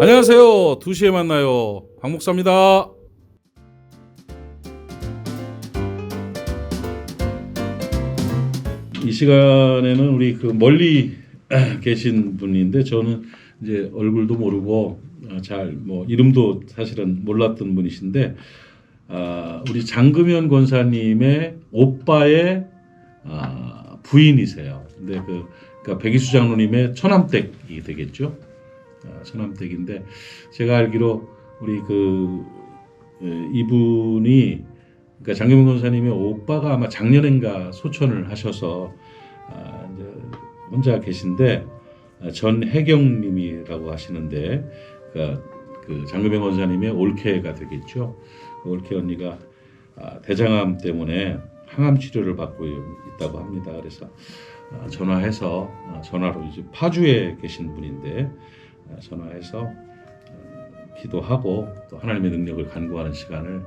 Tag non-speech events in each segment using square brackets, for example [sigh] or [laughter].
안녕하세요. 2시에 만나요. 박 목사입니다. 이 시간에는 우리 그 멀리 [clears throat] 계신 분인데 저는 이제 얼굴도 모르고 잘 뭐 이름도 사실은 몰랐던 분이신데 아, 우리 장금현 권사님의 오빠의 아, 부인이세요. 근데 그 그러니까 백이수 장로님의 처남댁이 되겠죠. 아, 처남댁인데 제가 알기로 우리 그 에, 이분이 그러니까 장경민 권사님의 오빠가 아마 작년엔가 소천을 하셔서 아, 이제 혼자 계신데 아, 전혜경님이라고 하시는데 그러니까 그 장금영 권사님의 올케가 되겠죠. 그 올케 언니가 아, 대장암 때문에 항암 치료를 받고 있다고 합니다. 그래서 아, 전화해서 아, 전화로 이제 파주에 계신 분인데 아, 전화해서 어, 기도하고 또 하나님의 능력을 간구하는 시간을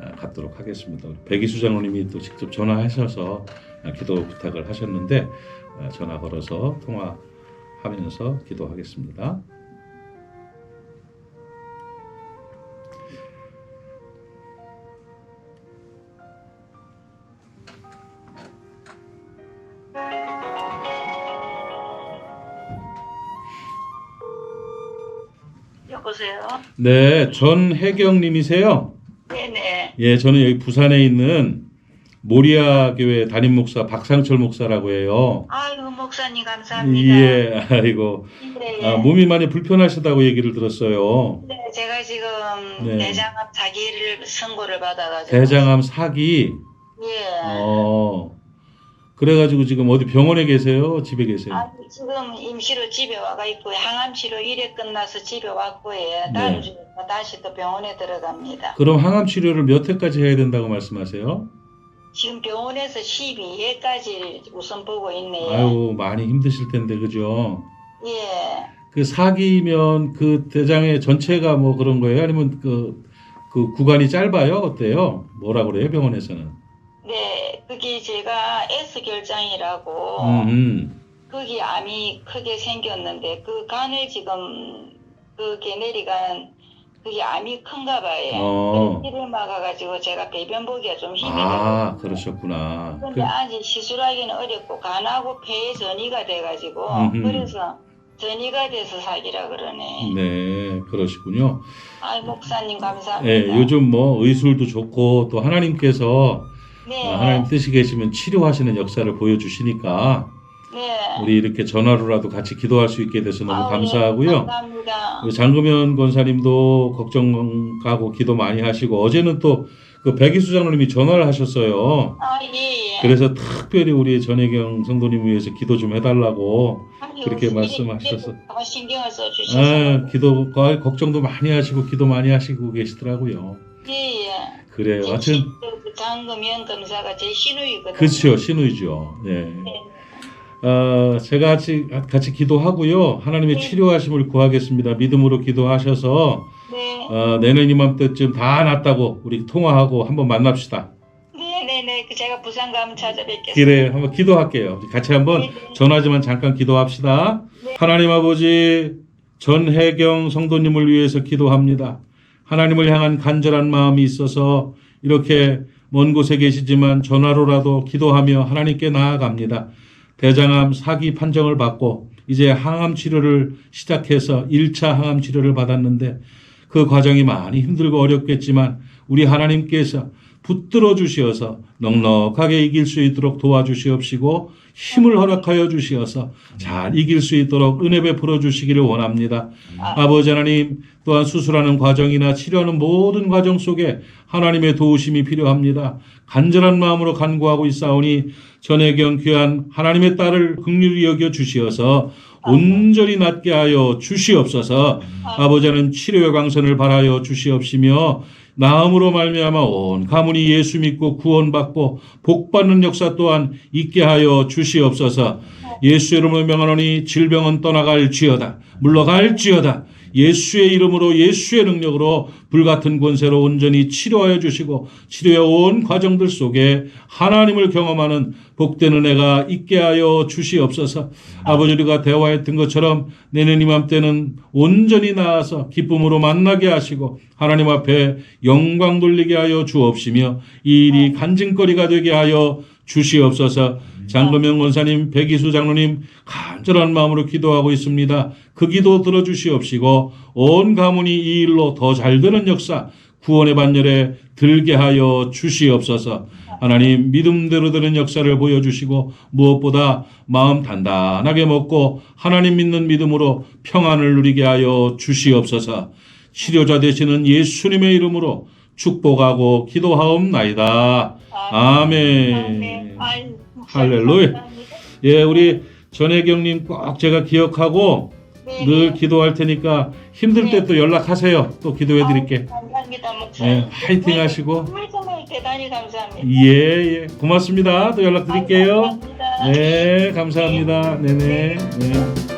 아, 갖도록 하겠습니다. 백이수 장로님이 또 직접 전화하셔서 아, 기도 부탁을 하셨는데 아, 전화 걸어서 통화하면서 기도하겠습니다. 여보세요? 네, 전혜경님이세요? 네네. 예, 저는 여기 부산에 있는 모리아 교회 담임 목사 박상철 목사라고 해요. 아유, 목사님 감사합니다. 예, 아이고 네, 아, 몸이 많이 불편하시다고 얘기를 들었어요. 네, 제가 지금 네. 대장암 사기를 선고를 받아가지고. 대장암 사기. 예. 어. 그래가지고 지금 어디 병원에 계세요? 집에 계세요? 아, 지금 임시로 집에 와가 있고 항암 치료 1회 끝나서 집에 왔고 예. 네. 다음 주에 다시 또 병원에 들어갑니다. 그럼 항암 치료를 몇 회까지 해야 된다고 말씀하세요? 지금 병원에서 12회까지 우선 보고 있네요. 아유 많이 힘드실 텐데 그죠? 예. 그 사기면 그 대장의 전체가 뭐 그런 거예요? 아니면 그, 그 구간이 짧아요? 어때요? 뭐라 그래요 병원에서는? 네, 그게 제가 S 결장이라고 음, 거기 암이 크게 생겼는데 그 간을 지금 그 개내리간 그게 암이 큰가 봐요. 어. 피를 막아가지고 제가 배변 보기가 좀 힘이 아 들거든요. 그러셨구나. 근데 아직 시술하기는 어렵고 간하고 폐에 전이가 돼가지고 음흠. 그래서 전이가 돼서 사기라 그러네. 네 그러시군요. 아이 목사님 감사합니다. 예, 요즘 뭐 의술도 좋고 또 하나님께서 네, 아, 하나님 뜻이 계시면 치료하시는 역사를 보여주시니까 네. 우리 이렇게 전화로라도 같이 기도할 수 있게 돼서 너무 아우, 감사하고요. 감사합니다. 우리 장금현 권사님도 걱정하고 기도 많이 하시고 어제는 또 그 백이수 장로님이 전화를 하셨어요. 아, 예, 예. 그래서 특별히 우리 전혜경 성도님 위해서 기도 좀 해달라고 아니, 그렇게 말씀하셔서. 이렇게 더 신경을 써주셔서 아, 기도 거- 걱정도 많이 하시고 기도 많이 하시고 계시더라고요. 예, 예. 그래요. 하여튼 그 장금현 검사가 제 시누이거든요. 그렇죠 신우이죠. 네. 네. 어, 제가 같이 같이 기도하고요. 하나님의 네. 치료하심을 구하겠습니다. 믿음으로 기도하셔서 네, 어, 내년 이맘때쯤 다 낫다고 우리 통화하고 한번 만납시다. 네, 네, 네. 그 제가 부산 가면 찾아뵙겠습니다. 그래, 한번 기도할게요. 같이 한번 네, 네. 전화지만 잠깐 기도합시다. 네. 하나님 아버지 전혜경 성도님을 위해서 기도합니다. 하나님을 향한 간절한 마음이 있어서 이렇게 먼 곳에 계시지만 전화로라도 기도하며 하나님께 나아갑니다. 대장암 사기 판정을 받고 이제 항암 치료를 시작해서 1차 항암 치료를 받았는데 그 과정이 많이 힘들고 어렵겠지만 우리 하나님께서 붙들어 주시어서 넉넉하게 이길 수 있도록 도와주시옵시고 힘을 허락하여 주시어서 잘 이길 수 있도록 은혜 베풀어 주시기를 원합니다. 아버지 하나님 또한 수술하는 과정이나 치료하는 모든 과정 속에 하나님의 도우심이 필요합니다. 간절한 마음으로 간구하고 있사오니 전혜경 귀한 하나님의 딸을 극률히 여겨 주시어서 온전히 낫게 하여 주시옵소서. 아버지는 치료의 광선을 바라여 주시옵시며 나음으로 말미암아 온 가문이 예수 믿고 구원받고 복받는 역사 또한 있게 하여 주시옵소서. 예수 이름으로 명하노니 질병은 떠나갈지어다 물러갈지어다 예수의 이름으로 예수의 능력으로 불같은 권세로 온전히 치료하여 주시고 치료의 온 과정들 속에 하나님을 경험하는 복된 은혜가 있게 하여 주시옵소서. 아버지 우리가 대화했던 것처럼 내년 이맘때는 온전히 나아서 기쁨으로 만나게 하시고 하나님 앞에 영광 돌리게 하여 주옵시며 이 일이 간증거리가 되게 하여 주시옵소서. 장금영 원사님, 백이수 장로님 간절한 마음으로 기도하고 있습니다. 그 기도 들어주시옵시고 온 가문이 이 일로 더 잘 되는 역사 구원의 반열에 들게 하여 주시옵소서. 하나님 믿음대로 되는 역사를 보여주시고 무엇보다 마음 단단하게 먹고 하나님 믿는 믿음으로 평안을 누리게 하여 주시옵소서. 치료자 되시는 예수님의 이름으로 축복하고 기도하옵나이다. 아멘. 할렐루야. 예, 우리 전혜경님 꼭 제가 기억하고 네, 늘 네. 기도할 테니까 힘들 때또 연락하세요. 또 기도해 드릴게. 아유, 감사합니다, 목사님. 예, 화이팅 하시고. 정말 정말 대단히 감사합니다. 예, 예. 고맙습니다. 또 연락 드릴게요. 아유, 감사합니다. 네, 감사합니다. 네 네. 네.